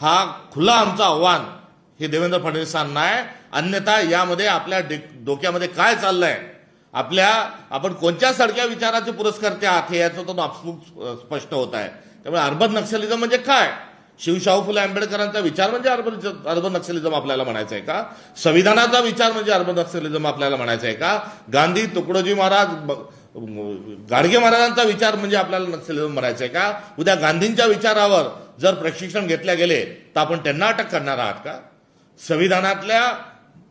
हा खुला आमचं आव्हान हे देवेंद्र फडणवीसांना आहे. अन्यथा यामध्ये आपल्या डोक्यामध्ये काय चाललंय? आपल्या आपण कोणत्या सडक्या विचाराचे पुरस्कर्ते आहात हे याचं तो आपसूक स्पष्ट होत आहे. त्यामुळे अर्बन नक्षलिझम म्हणजे काय? शिवशाहू फुले आंबेडकरांचा विचार म्हणजे अर्बन अर्बन नक्षलिझम आपल्याला म्हणायचं आहे का? संविधानाचा विचार म्हणजे अर्बन नक्षलिझम आपल्याला म्हणायचं आहे का? गांधी तुकडोजी महाराज ब- गाडगे महाराजांचा विचार म्हणजे आपल्याला नक्षलिझम म्हणायचं आहे का? उद्या गांधींच्या विचारावर जर प्रशिक्षण घेतल्या गेले तर आपण त्यांना अटक करणार आहात का? संविधानातल्या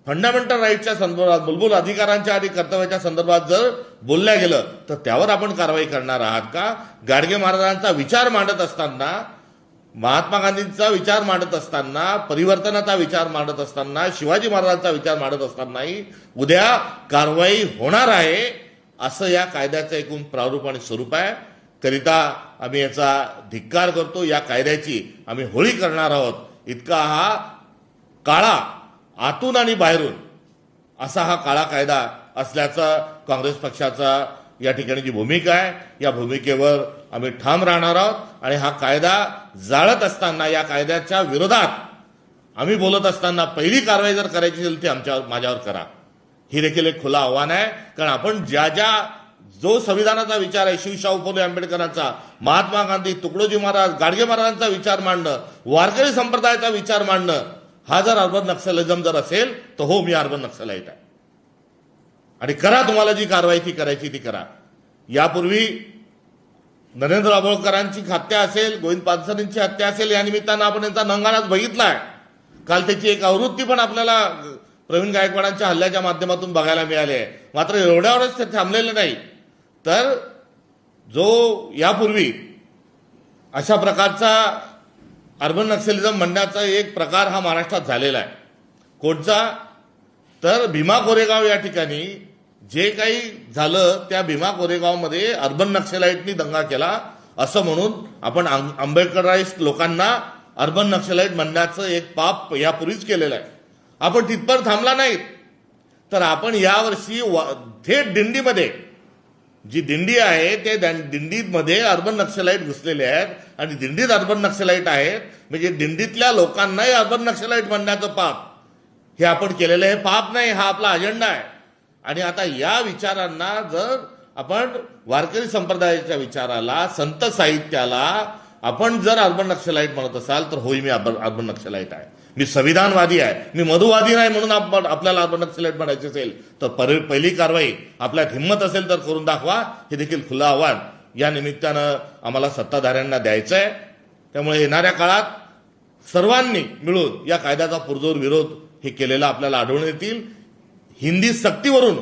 फंडामेंटल राईटच्या संदर्भात मूलभूत अधिकारांच्या आणि कर्तव्याच्या संदर्भात जर बोलल्या गेलं तर त्यावर आपण कारवाई करणार आहात का? गाडगे महाराजांचा विचार मांडत असताना महात्मा गांधींचा विचार मांडत असताना परिवर्तनाचा विचार मांडत असताना शिवाजी महाराजांचा विचार मांडत असतानाही उद्या कारवाई होणार आहे. असं या कायद्याचं एकूण प्रारूप आणि स्वरूप आहे. करिता आम्ही याचा धिक्कार करतो. या कायद्याची आम्ही होळी करणार आहोत. इतका हा काळा आतून आणि बाहेरून असा हा काळा कायदा असल्याचा काँग्रेस पक्षाचा या ठिकाणी जी भूमिका आहे या भूमिकेवर आम्ही ठाम राहणार आहोत. आणि हा कायदा जाळत असताना या कायद्याच्या विरोधात आम्ही बोलत असताना पहिली कारवाई जर करायची असेल ती आमच्या माझ्यावर करा. ही देखील एक खुलं आव्हान आहे. कारण आपण ज्या ज्या जो संविधानाचा विचार आहे शिवशाहू फुले आंबेडकरांचा महात्मा गांधी तुकडोजी महाराज गाडगे महाराजांचा विचार मांडणं वारकरी संप्रदायाचा विचार मांडणं हा जर अर्बन नक्षलिझम जर असेल तर हो मी अर्बन नक्षलाईट आहे. आणि करा तुम्हाला जी कारवाई ती करायची ती करा. यापूर्वी नरेंद्र आबोळकरांची हत्या असेल गोविंद पानसरेंची हत्या असेल या निमित्तानं आपण यांचा नंगानाच आहे काल त्याची एक आवृत्ती पण आपल्याला प्रवीण गायकवाडांच्या हल्ल्याच्या माध्यमातून बघायला मिळाले. आहे मात्र एवढ्यावरच ते थांबलेलं नाही. तर जो यापूर्वी अशा प्रकारचा अर्बन नक्षलिझम म्हणण्याचा एक प्रकार हा महाराष्ट्रात झालेला आहे. कोणचा तर भीमा कोरेगाव या ठिकाणी जे काही झालं त्या भीमा कोरेगावमध्ये अर्बन नक्षलाईटनी दंगा केला असं म्हणून आपण आं- आंबेडकराईस्ट लोकांना अर्बन नक्षलाईट म्हणण्याचं एक पाप यापूर्वीच केलेलं आहे. आपण तिथपर्यंत थांबला नाहीत. तर आपण यावर्षी थेट दिंडीमध्ये जी दिंडी आहे ते दिंडीमध्ये अर्बन नक्षलाईट घुसलेले आहेत. आणि दिंडीत अर्बन नक्षलाईट आहेत म्हणजे दिंडीतल्या लोकांनाही अर्बन नक्षलाईट म्हणण्याचं पाप. हे आपण केलेलं हे पाप नाही हा आपला अजेंडा आहे. आणि आता या विचारांना जर आपण वारकरी संप्रदायाच्या विचाराला संत साहित्याला आपण जर अर्बन नक्षलाईट म्हणत असाल तर होई मी अर्बन अर्बन नक्षलाईट आहे. मी संविधानवादी आहे मी मधुवादी नाही म्हणून आपण आपल्याला आपण नक्षलाईट म्हणायचे असेल तर पर- पहिली कारवाई आपल्यात हिंमत असेल तर करून दाखवा हे देखील खुलं आव्हान. या निमित्तानं आम्हाला सत्ताधाऱ्यांना द्यायचं आहे त्यामुळे येणाऱ्या काळात सर्वांनी मिळून या कायद्याचा पुरजोर विरोध हे केलेला आपल्याला आढळून येतील. हिंदी सक्तीवरून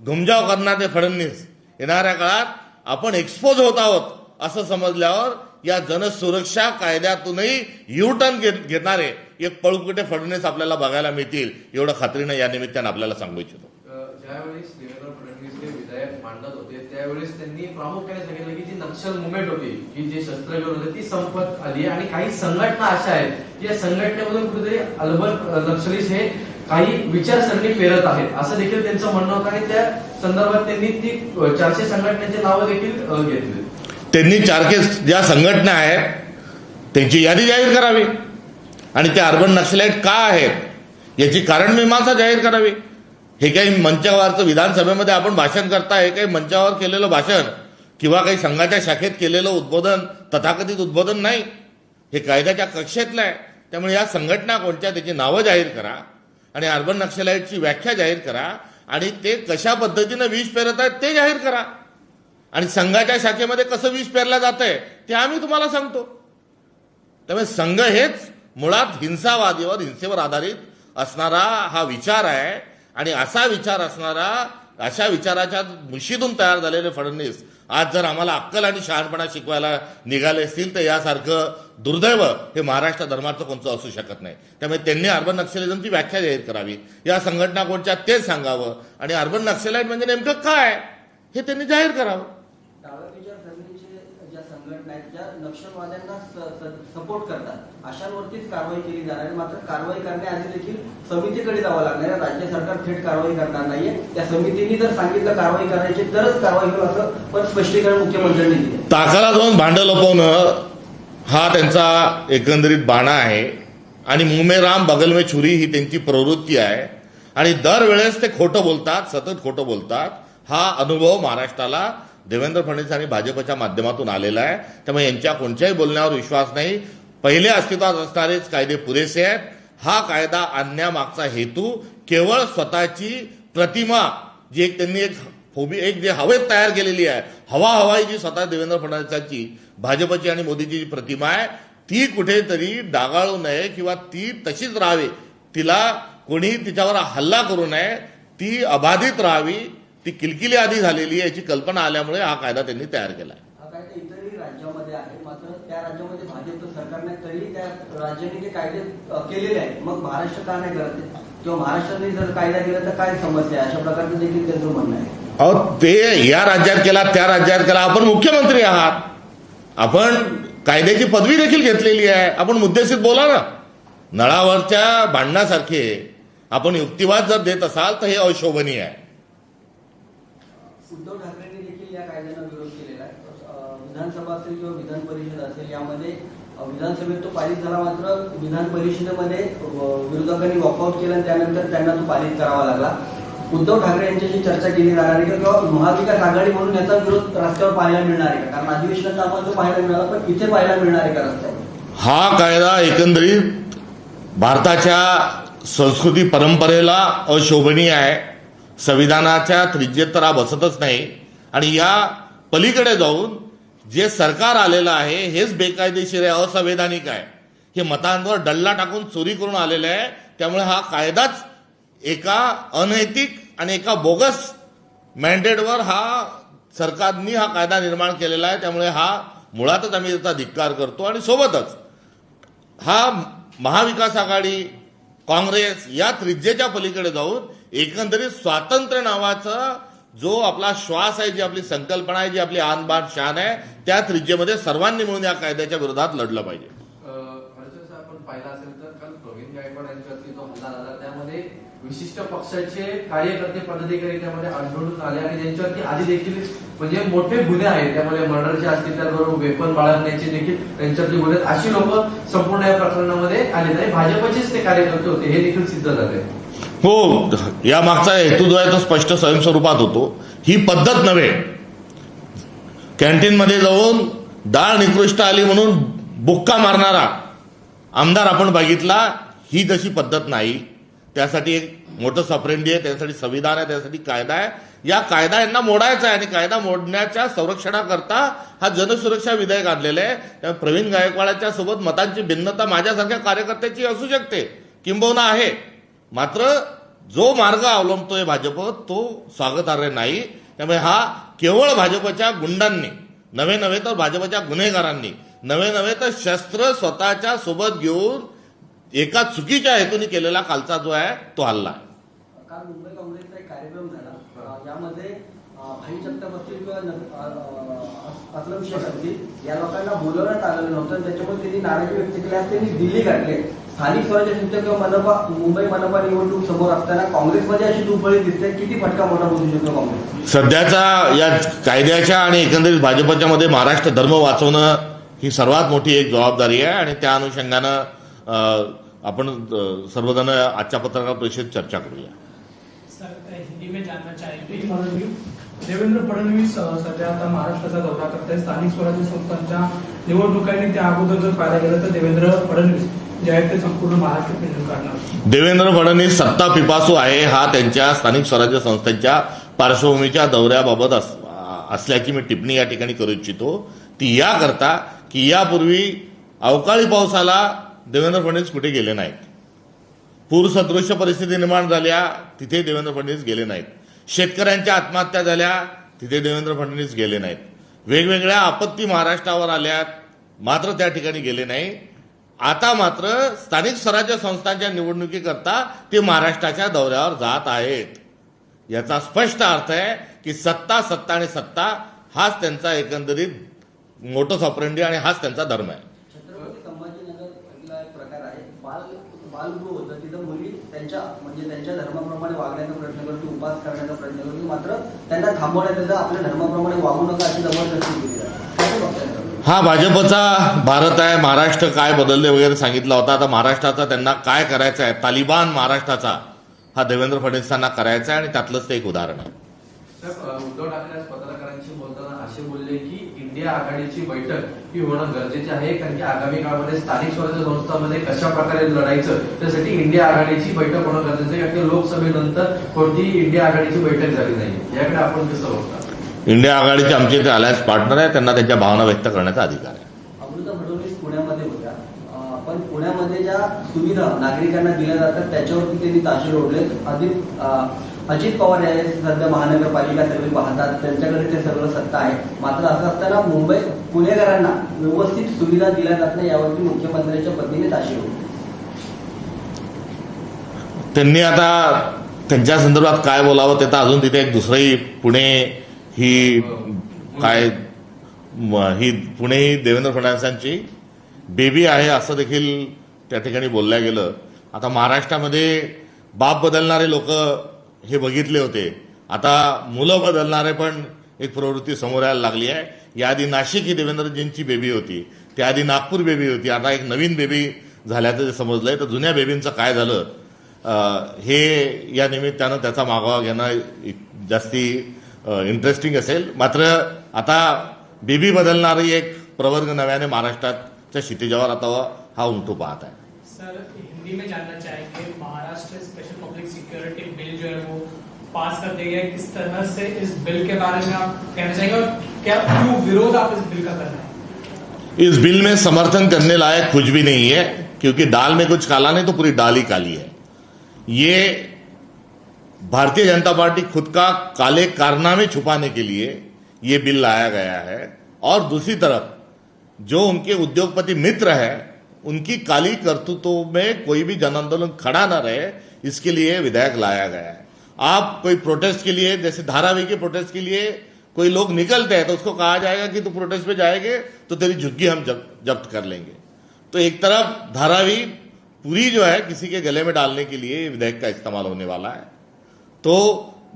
घुमजाव करणारे फडणवीस येणाऱ्या काळात आपण एक्सपोज होत आहोत असं समजल्यावर या जनसुरक्षा कायद्यातूनही यू टर्न घेणारे एक पळकुटे फडणवीस आपल्याला बघायला मिळतील एवढं खात्रीनं या निमित्तानं आपल्याला सांगू इच्छितो. ज्यावेळेस देवेंद्र फडणवीस हे विधेयक मांडत होते त्यावेळेस त्यांनी प्रामुख्याने सांगितलं की जी नक्षल मुवमेंट होती की जे शस्त्रविरोध होते ती संपत आली आणि काही संघटना अशा आहेत की या संघटनेमधून कुठेतरी अल्बर्ट अ, नक्षलीस हे काही विचारसरणी पेरत आहेत. असं देखील त्यांचं म्हणणं होतं आणि त्या संदर्भात त्यांनी ती चारशे संघटनेची नावं देखील घेतली. त्यांनी चारके ज्या संघटना आहेत त्यांची यादी जाहीर करावी. आणि ते अर्बन नक्षलाईट का आहेत? याची कारण मीमांसा जाहीर करावी. हे काही मंचावरचं विधानसभेमध्ये आपण भाषण करताय हे काही मंचावर केलेलं भाषण किंवा काही संघाच्या शाखेत केलेलं उद्बोधन तथाकथित उद्बोधन नाही. हे कायद्याच्या कक्षेतलं आहे. त्यामुळे या संघटना कोणत्या त्याची नावं जाहीर करा आणि अर्बन नक्षलाईटची व्याख्या जाहीर करा आणि ते कशा पद्धतीनं विष पेरत आहेत ते जाहीर करा. आणि संघाच्या शाखेमध्ये कसं विष पेरलं जात आहे ते आम्ही तुम्हाला सांगतो. त्यामुळे संघ हेच मुळात हिंसावादीवर हिंसेवर आधारित असणारा हा विचार आहे आणि असा विचार असणारा अशा विचाराच्या मुशीतून तयार झालेले फडणवीस आज जर आम्हाला अक्कल आणि शहाणपणा शिकवायला निघाले असतील तर यासारखं दुर्दैव हे महाराष्ट्र धर्माचं कोणतं असू शकत नाही. त्यामुळे त्यांनी अर्बन नक्षलिझमची व्याख्या जाहीर करावी. या संघटना कोणत्या तेच सांगावं. आणि अर्बन नक्षलाईट म्हणजे नेमकं काय? हे त्यांनी जाहीर करावं डाव्या विचारसरणीचे ज्या संघटना आहेत ज्या नक्षलवाद्यांना सपोर्ट करतात. अशांवरतीच कारवाई केली जाणार आहे. मात्र कारवाई करण्याआधी देखील समितीकडे जावं लागणार आहे. राज्य सरकार थेट कारवाई करणार नाहीये. त्या समितीने जर सांगितलं कारवाई करायची तरच कारवाई होईल असं पण स्पष्टीकरण मुख्यमंत्र्यांनी दिले ताकाला जाऊन भांडं लपवणं हा त्यांचा एकंदरीत बाणा आहे. आणि मुमेराम बगल में छुरी ही त्यांची प्रवृत्ती आहे. आणि दरवेळेस ते खोटं बोलतात सतत खोटं बोलतात. हा अनुभव महाराष्ट्राला देवेंद्र फडणवीस आणि भाजपच्या माध्यमातून आलेला आहे. त्यामुळे यांच्या कोणत्याही बोलण्यावर विश्वास नाही. पहिले अस्तित्वात असणारेच कायदे पुरेसे आहेत. हा कायदा आणण्यामागचा हेतू केवळ स्वतःची प्रतिमा जी एक त्यांनी एक होबी एक जे हवेत तयार केलेली आहे हवा हवाई जी स्वतः देवेंद्र फडणवीसांची भाजपची आणि मोदीची जी प्रतिमा आहे ती कुठेतरी डागाळू नये किंवा ती तशीच राहावी. तिला कोणी तिच्यावर हल्ला करू नये. ती अबाधित राहावी. ती किलकिली आधी झालेली आहे याची कल्पना आल्यामुळे हा कायदा त्यांनी तयार केला आहे. कायदा इतरही राज्यामध्ये आहे मात्र त्या राज्यामध्ये भाजपचं सरकार नाही तरी त्या राज्यांनी ते कायदे अ, केलेले आहेत मग महाराष्ट्र का नाही करत? आहे? किंवा महाराष्ट्राने जर कायदा केला तर काय समस्या आहे? अशा प्रकारचं देखील त्यांचं म्हणणं आहे. अहो ते या राज्यात केला त्या राज्यात केला. आपण मुख्यमंत्री आहात. आपण कायद्याची पदवी देखील घेतलेली आहे. आपण मुद्देशीर बोला ना. नळावरच्या भांडणासारखे आपण युक्तिवाद जर देत असाल तर हे अशोभनीय आहे. उद्धव ठाकरेंनी देखील या कायद्याला विरोध केलेला आहे. विधानसभा असेल किंवा विधान परिषद असेल यामध्ये विधानसभेत तो पारित झाला मात्र विधान परिषदेमध्ये विरोधकांनी वॉकआउट केला आणि त्यानंतर त्यांना तो पारित करावा लागला. उद्धव ठाकरे यांच्याशी चर्चा केली जाणार आहे का? किंवा महाविकास आघाडी म्हणून याचा विरोध रस्त्यावर पाहायला मिळणार आहे का? कारण अधिवेशनात आपण तो पाहायला मिळाला पण इथे पाहायला मिळणार आहे का रस्त्यावर? हा कायदा एकंदरीत भारताच्या संस्कृती परंपरेला अशोभनीय आहे. संविधानाच्या त्रिज्येत तर हा बसतच नाही. आणि या पलीकडे जाऊन जे सरकार आलेलं आहे हेच बेकायदेशीर आहे असंवैधानिक आहे. हे मतांवर डल्ला टाकून चोरी करून आलेलं आहे. त्यामुळे हा कायदाच एका अनैतिक आणि एका बोगस मॅन्डेटवर हा सरकारनी हा कायदा निर्माण केलेला आहे. त्यामुळे हा मुळातच आम्ही त्याचा धिक्कार करतो आणि सोबतच हा महाविकास आघाडी काँग्रेस या त्रिज्येच्या पलीकडे जाऊन एकंदरीत स्वातंत्र्य नावाचा जो आपला श्वास आहे जी आपली संकल्पना आहे जी आपली आणबाण शान आहे त्या त्रिज्येमध्ये सर्वांनी मिळून या कायद्याच्या विरोधात लढलं पाहिजे. त्यामध्ये विशिष्ट पक्षाचे कार्यकर्ते पदाधिकारी त्यामध्ये आढळून आले आणि त्यांच्यावरती आधी देखील म्हणजे मोठे गुन्हे आहेत. त्यामध्ये मर्डरचे असतील त्याचबरोबर वेपन बाळगण्याचे देखील त्यांच्यावरती गुन्हे अशी लोक संपूर्ण या प्रकरणामध्ये आले नाही भाजपचेच ते कार्यकर्ते होते हे देखील सिद्ध झाले. हो या मागचा हेतू जो आहे तो स्पष्ट स्वयंस्वरूपात होतो. ही पद्धत नव्हे. कॅन्टीनमध्ये जाऊन डाळ निकृष्ट आली म्हणून बुक्का मारणारा आमदार आपण बघितला ही तशी पद्धत नाही. त्यासाठी एक मोठं सप्रेंडी आहे त्यासाठी संविधान आहे त्यासाठी कायदा आहे. या कायदा यांना मोडायचा आहे आणि कायदा मोडण्याच्या संरक्षणाकरता हा जनसुरक्षा विधेयक आणलेलं आहे. त्यामुळे प्रवीण गायकवाडाच्या सोबत मतांची भिन्नता माझ्यासारख्या कार्यकर्त्याची असू शकते. किंबहुना आहे. मात्र जो मार्ग अवलंबतोय भाजप तो स्वागतार्ह नाही. त्यामुळे हा केवळ भाजपच्या गुंडांनी नवे नव्हे तर भाजपच्या गुन्हेगारांनी नवे नव्हे तर शस्त्र स्वतःच्या सोबत घेऊन एका चुकीच्या हेतूने केलेला कालचा जो आहे तो हल्ला काल मुंबई काँग्रेसचा एक कार्यक्रम झाला. यामध्ये भाई जगताप किंवा असलम शेख असतील या लोकांना बोलवण्यात आलेलं नव्हतं. त्याच्यामुळे त्यांनी नाराजी व्यक्त केली त्यांनी दिल्ली गाठले. स्थानिक स्वराज्य संस्था किंवा मनपा मुंबई मनपा निवडणूक समोर असताना काँग्रेसमध्ये अशी दुफळी दिसते. किती फटका मोठा बसू शकतो काँग्रेस? सध्याचा या कायद्याच्या आणि एकंदरीत भाजपच्या मध्ये महाराष्ट्र धर्म वाचवणं ही सर्वात मोठी एक जबाबदारी आहे आणि त्या अनुषंगानं आपण सर्वजण आजच्या पत्रकार परिषदेत चर्चा करूया. सर हिंदी में जानना चाहेंगे. फडणवीस देवेंद्र फडणवीस सध्या आता महाराष्ट्राचा दौरा करताय स्थानिक स्वराज्य संस्थांच्या निवडणुकांनी त्या अगोदर जर पाहायला गेलं तर देवेंद्र फडणवीस जे आहेत ते संपूर्ण महाराष्ट्र देवेंद्र फडणवीस सत्ता पिपासू आहे हा त्यांच्या स्थानिक स्वराज्य संस्थांच्या पार्श्वभूमीच्या दौऱ्याबाबत अस- असल्याची मी टिप्पणी या ठिकाणी करू इच्छितो. ती याकरता की यापूर्वी अवकाळी पावसाला देवेंद्र फडणवीस कुठे गेले नाहीत. पूरसदृश्य परिस्थिती निर्माण झाल्या तिथे देवेंद्र फडणवीस गेले नाहीत. शेतकऱ्यांच्या आत्महत्या झाल्या तिथे देवेंद्र फडणवीस गेले नाहीत. वेगवेगळ्या आपत्ती महाराष्ट्रावर आल्यात मात्र त्या ठिकाणी गेले नाही. आता मात्र स्थानिक स्वराज्य संस्थांच्या निवडणुकीकरता ते महाराष्ट्राच्या दौऱ्यावर जात आहेत. याचा स्पष्ट अर्थ आहे की सत्ता सत्ता आणि सत्ता हाच त्यांचा एकंदरीत मोठं सॉपरेंडी आणि हाच त्यांचा धर्म आहे. त्यांच्या म्हणजे त्यांच्या धर्माप्रमाणे वागण्याचा प्रयत्न करतो उपास करण्याचा प्रयत्न करतो. मात्र त्यांना थांबवण्यात आपल्या धर्माप्रमाणे वागू नका अशी जबरदस्ती केली जाते कसं बघताय सर? हा भाजपचा भारत आहे महाराष्ट्र काय बदलले वगैरे सांगितला होता. आता महाराष्ट्राचा त्यांना काय करायचं आहे? तालिबान महाराष्ट्राचा हा देवेंद्र फडणवीसांना करायचा आहे आणि त्यातलंच ते एक उदाहरण आहे. उद्धव ठाकरे पत्रकारांशी बोलताना असे बोलले की इंडिया आघाडीची बैठक ही होणं गरजेचे आहे कारण की आगामी काळामध्ये स्थानिक स्वराज्य संस्थांमध्ये कशा प्रकारे लढायचं त्यासाठी इंडिया आघाडीची बैठक होणं गरजेचं आहे. कारण की लोकसभेनंतर कोणतीही इंडिया आघाडीची बैठक झाली नाही. याकडे आपण कसं बघता? इंडिया आघाडीचे आमचे ते अलायन्स पार्टनर आहे त्यांना त्यांच्या भावना व्यक्त करण्याचा अधिकार आहे. अमृता फडणवीस पुण्यामध्ये होत्या. अं, पण पुण्यामध्ये ज्या सुविधा नागरिकांना दिल्या जातात त्याच्यावरती त्यांनी ताशेर ओढलेत अधिक अजित पवार हे सध्या महानगरपालिका सगळी पाहतात. त्यांच्याकडे ते सगळं सत्ता आहे. मात्र असं असताना मुंबई पुणेकरांना व्यवस्थित सुविधा दिल्या जात नाही यावरती मुख्यमंत्र्यांच्या पत्नीने ताशेर ओढली त्यांनी आता त्यांच्या संदर्भात काय बोलावं ते तर अजून तिथे एक दुसरंही पुणे ही काय ही पुणे देवेंद्र फडणवीसांची बेबी आहे असं देखील त्या ठिकाणी बोलल्या गेलं. आता महाराष्ट्रामध्ये बाप बदलणारे लोक हे बघितले होते. आता मुलं बदलणारे पण एक प्रवृत्ती समोर यायला लागली आहे. याआधी नाशिक ही देवेंद्रजींची बेबी होती. त्याआधी नागपूर बेबी होती. आता एक नवीन बेबी झाल्याचं जे समजलंय तर जुन्या बेबींचं काय झालं? हे या निमित्तानं त्याचा मागोवा घेणं जास्ती इंटरेस्टिंग असेल. मात्र आता बेबी बदलणारी एक प्रवर्ग नव्याने महाराष्ट्राच्या क्षितिजावर आता हा उमटू पाहत आहे. सर हिंदी में जानना चाहेंगे Maharashtra special public security bill जो है वो पास कर दिया गया है। किस तरह से इस बिल के बारे में आप कहना चाहेंगे और क्या क्यों विरोध आप इस बिल का कर रहे हैं? इस बिल में समर्थन करने लायक कुछ भी नहीं है क्योंकि दाल में कुछ काला नहीं तो पूरी दाल ही काली है. ये भारतीय जनता पार्टी खुद का काले कारनामे छुपाने के लिए ये बिल लाया गया है। और दूसरी तरफ़ जो उनके उद्योगपति मित्र है उनकी काली करतूतों में कोई भी जन आंदोलन खड़ा ना रहे इसके लिए विधेयक लाया गया है। आप कोई प्रोटेस्ट के लिए जैसे धारावी के प्रोटेस्ट के लिए कोई लोग निकलते हैं तो उसको कहा जाएगा कि तू प्रोटेस्ट पे जाएँगे तो तेरी झुग्गी हम जब, जब्त कर लेंगे। तो एक तरफ़ धारावी पूरी जो है किसी के गले में डालने के लिए विधेयक का इस्तेमाल होने वाला है। तो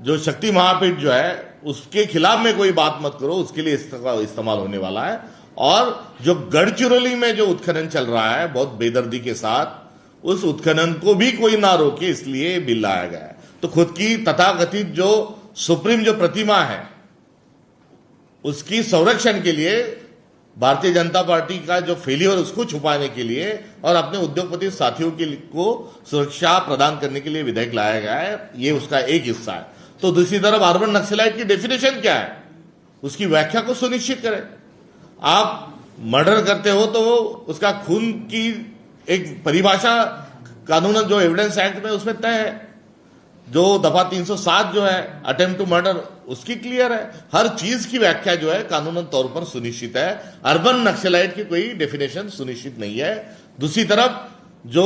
जो शक्ति महापीठ जो है, उसके खिलाफ में कोई बात मत करो, उसके लिए इस्तेमाल होने वाला है। और जो गढ़चिरौली में जो उत्खनन चल रहा है, बहुत बेदर्दी के साथ, उस उत्खनन को भी कोई ना रोके, इसलिए बिल लाया गया है। तो खुद की तथाकथित जो सुप्रीम जो प्रतिमा है, उसकी संरक्षण के लिए भारतीय जनता पार्टी का जो फेलियर उसको छुपाने के लिए और अपने उद्योगपति साथियों के को सुरक्षा प्रदान करने के लिए विधेयक लाया गया है, ये उसका एक हिस्सा है। तो दूसरी तरफ़ अर्बन नक्सलाइट की डेफिनेशन क्या है? उसकी व्याख्या को सुनिश्चित करें। आप मर्डर करते हो तो उसका खून की एक परिभाषा कानून जो एविडेंस एक्ट में उसमें तय है। जो दफ़ा 307 जो है अटेम्प्ट टू मर्डर उसकी क्लियर है। हर चीज़ की व्याख्या जो है, कानूनन तौर पर सुनिश्चित है। अर्बन नक्सलाइट की कोई डेफिनेशन सुनिश्चित नहीं है। दूसरी तरफ़, जो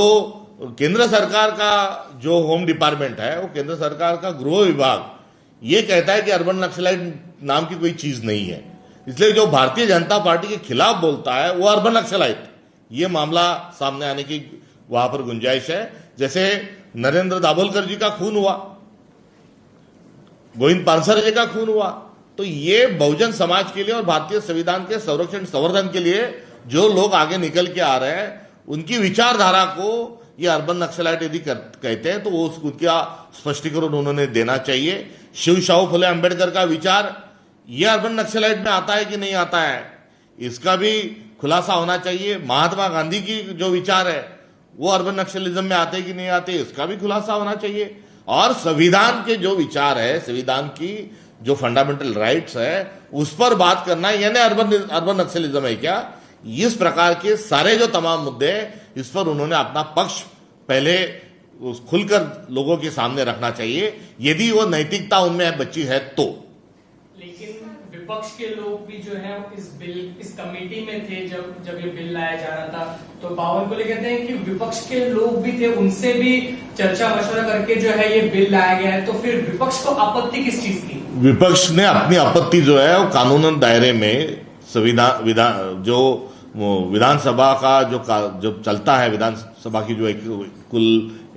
केंद्र सरकार का जो होम डिपार्टमेंट है, वो केंद्र सरकार का गृह विभाग, ये कहता है कि अर्बन नक्सलाइट नाम की कोई चीज़ नहीं है। इसलिए जो भारतीय जनता पार्टी के खिलाफ बोलता है, वो अर्बन नक्सलाइट। ये मामला सामने आने की वहाँ पर गुंजाइश है। जैसे नरेंद्र दाभोलकर जी का खून हुआ, गोविंद पानसरे जी का खून हुआ। तो ये बहुजन समाज के लिए और भारतीय संविधान के संरक्षण संवर्धन के लिए जो लोग आगे निकल के आ रहे हैं, उनकी विचारधारा को ये अर्बन नक्सलाइट यदि कहते हैं तो वो उस- उसका स्पष्टीकरण उन्होंने देना चाहिए। शिव शाहू फुले अंबेडकर का विचार, ये अर्बन नक्सलाइट में आता है कि नहीं आता है? इसका भी खुलासा होना चाहिए। महात्मा गांधी की जो विचार है वो अर्बन नक्सलिज्म में आते कि नहीं आते, इसका भी खुलासा होना चाहिए। और संविधान के जो विचार है, संविधान की जो फंडामेंटल राइट्स है, उस पर बात करना यानी अर्बन अर्बन नक्सलिज्म है क्या? इस प्रकार के सारे जो तमाम मुद्दे इस पर उन्होंने अपना पक्ष पहले खुलकर लोगों के सामने रखना चाहिए। यदि वो नैतिकता उनमें बची है तो। लेकिन विपक्ष के लोग भी जो है इस बिल इस कमेटी में थे जब जब ये बिल लाया जा रहा था। तो बावन को कहते हैं कि विपक्ष के लोग भी थे उनसे भी चर्चा मशवरा करके जो है ये बिल लाया गया है। तो फिर विपक्ष को आपत्ति किस चीज़ की? विपक्ष ने अपनी आपत्ति जो है वो दायरे में संविधान विधान जो विधानसभा का जो का, जो चलता है विधानसभा की जो एक कुल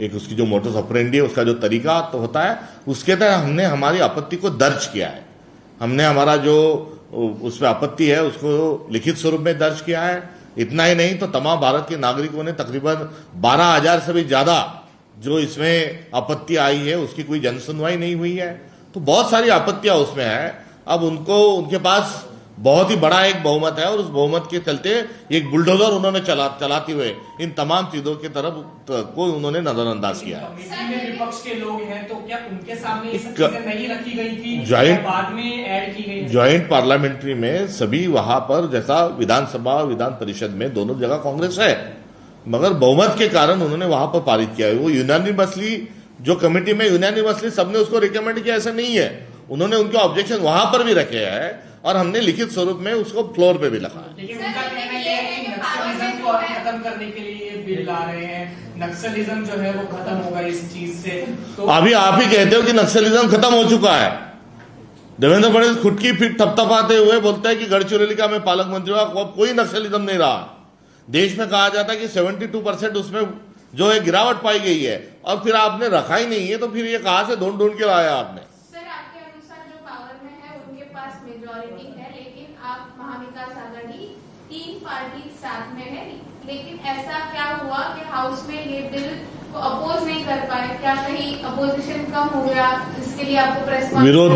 एक उसकी जो मोटर्स ऑपरेंडी है उसका जो तरीका तो होता है उसके तहत हमने हमारी आपत्ति को दर्ज किया है। हमने हमारा जो उस पर आपत्ति है, उसको लिखित स्वरूप में दर्ज किया है। इतना ही नहीं तो तमाम भारत के नागरिकों ने तकरीबन बारह हज़ार से भी ज़्यादा जो इसमें आपत्ति आई है, उसकी कोई जनसुनवाई नहीं हुई है। तो बहुत सारी आपत्तियाँ उसमें है। अब उनको, उनके पास बहुत ही बड़ा एक बहुमत है और उस बहुमत के चलते एक बुलडोजर उन्होंने चला चलाते हुए इन तमाम चीज़ों की तरफ़ को उन्होंने नजरअंदाज किया है। विपक्ष के लोग हैं तो क्या उनके सामने ये सब क- नहीं रखी गई थी? Joint- बाद में ऐड की गई ज्वाइंट पार्लियामेंट्री में सभी वहाँ पर जैसा विधानसभा और विधान परिषद में दोनों जगह कांग्रेस है। मगर बहुमत के कारण उन्होंने वहाँ पर पारित किया है। वो यूनानिमसली जो कमेटी में यूनानिमसली सबने उसको रिकमेंड किया ऐसा नहीं है। उन्होंने उनके ऑब्जेक्शन वहाँ पर भी रखे हैं। और हमने लिखित स्वरूप में उसको फ्लोर पे भी रखा है लेकिन सर, उनका लेकिन कहना ये यह कि कि नक्सलिज्म पावर को में जो खत्म करने के लिए ये बिल ला रहे नक्सलिज्म जो वो खत्म होगा इस चीज़ से। तो अभी आप ही कहते हो कि नक्सलिज्म खत्म हो चुका है। देवेंद्र फडणवीस खुद की फिर थपथपाते हुए बोलते हैं कि गढ़चिरौली का मैं पालक मंत्री हुआ कोई नक्सलिज्म नहीं रहा। देश में कहा जाता है कि 72 परसेंट उसमें जो है गिरावट पाई गई है। और फिर आपने रखा ही नहीं है तो फिर ये कहा से ढूंढ ढूंढ के लाया आपने सर आपके अनुसार जो पावर में है उनके पास मेजोरिटी है लेकिन आप महाविकास आघाड़ी तीन पार्टी साथ में है। लेकिन ऐसा क्या हुआ कि हाउस में ये बिल को अपोज नहीं कर पाए? क्या कहीं अपोजिशन कम हो गया? इसके लिए आपको प्रेस विरोध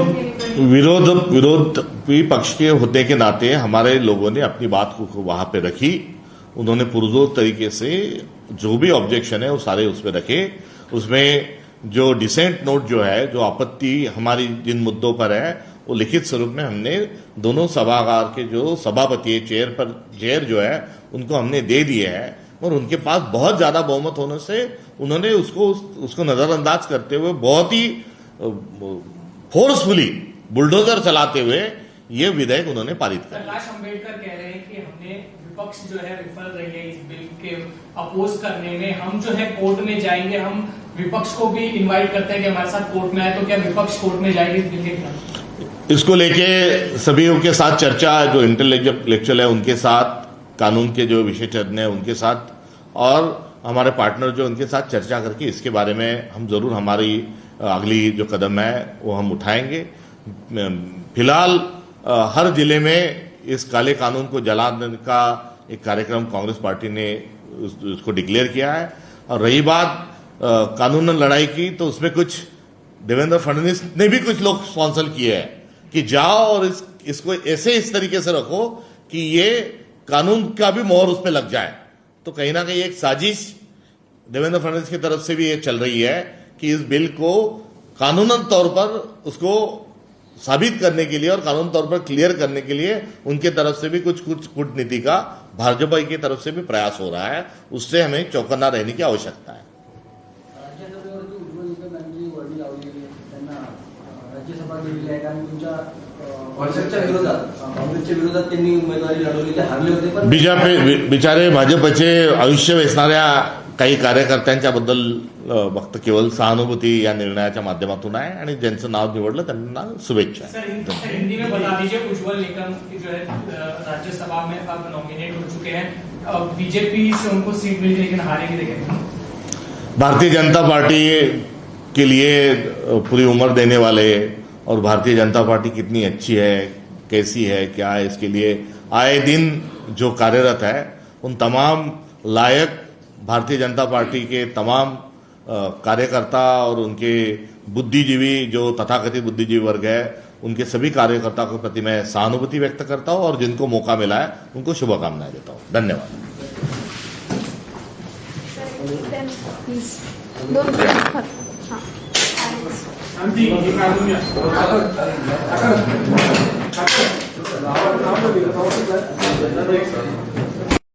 विरोध विरोध पक्ष के होने के नाते हमारे लोगों ने अपनी बात को वहाँ पे रखी। उन्होंने पुरजोर तरीके से जो भी ऑब्जेक्शन है वो सारे उसमें रखे। उसमें जो डिसेंट नोट जो है जो आपत्ति हमारी जिन मुद्दों पर है वो लिखित स्वरूप में हमने दोनों सभागार के जो सभापति है चेयर पर चेयर जो है उनको हमने दे दिए है और उनके पास बहुत ज़्यादा बहुमत होने से उन्होंने उसको उसको नजरअंदाज करते हुए बहुत ही फोर्सफुली बुलडोजर चलाते हुए ये विधेयक उन्होंने पारित कर प्रकाश अंबेडकर कह रहे हैं कि हमने विपक्ष जो है विफल रही है इस बिल के अपोज करने में। हम जो है कोर्ट में जाएँगे हम विपक्ष को भी इनवाइट करते हैं कि हमारे साथ कोर्ट में आए तो क्या विपक्ष कोर्ट में जाएगी इस बिल के खिलाफ? इसको लेके सभी के साथ चर्चा जो इंटेलेक्चुअल है उनके साथ कानून के जो विशेषज्ञ हैं उनके साथ और हमारे पार्टनर जो उनके साथ चर्चा करके इसके बारे में हम ज़रूर हमारी अगली जो कदम है वो हम उठाएँगे। फ़िलहाल हर ज़िले में इस काले कानून को जलाने का एक कार्यक्रम कांग्रेस पार्टी ने उस, उसको डिक्लेयर किया है। और रही बात कानून लड़ाई की तो उसमें कुछ देवेंद्र फडणवीस ने भी कुछ लोग स्पॉन्सर किए हैं। कि जाओ और इस, इसको ऐसे इस तरीके से रखो कि ये कानून का भी मोहर उसमें लग जाए। तो कहीं ना कहीं एक साजिश देवेंद्र फडणवीस की तरफ़ से भी ये चल रही है कि इस बिल को कानूनन तौर पर उसको साबित करने के लिए और कानून तौर पर क्लियर करने के लिए उनके तरफ़ से भी कुछ कुछ कूटनीति का भाजपा की तरफ़ से भी प्रयास हो रहा है। उससे हमें चौकन्ना रहने की आवश्यकता है। अं, काँग्रेसच्या विरोधात अं, काँग्रेसच्या विरोधात त्यांनी उमेदवारी लढवली ते हारले होते पण बीजेपी बिचारे भाजपचे आयुष्य वेचणाऱ्या काही कार्यकर्त्यांच्या बद्दल अ, फक्त केवळ सहानुभूती या निर्णयाच्या माध्यमातून आहे आणि ज्यांचं नाव निवडलं त्यांना शुभेच्छा सर, हिं- आहे सर हिंदी में बता दीजिए उज्जवल निकम की जो है अ, राज्यसभा में अब नॉमिनेट हो चुके हैं। बीजेपी से उनको सीट मिली लेकिन हारेंगे देखेंगे भारतीय जनता पार्टी के लिए पूरी उम्र देने वाले और भारतीय जनता पार्टी कितनी अच्छी है, कैसी है, क्या है, इसके लिए आए दिन जो कार्यरत है, उन तमाम लायक भारतीय जनता पार्टी के तमाम कार्यकर्ता और उनके बुद्धिजीवी जो तथाकथित बुद्धिजीवी वर्ग है, उनके सभी कार्यकर्ता के प्रति मैं सहानुभूति व्यक्त करता हूँ और जिनको मौका मिला है, उनको शुभकामनाएँ देता हूँ। धन्यवाद। आमची ही काढून घ्या. नाव- नाव-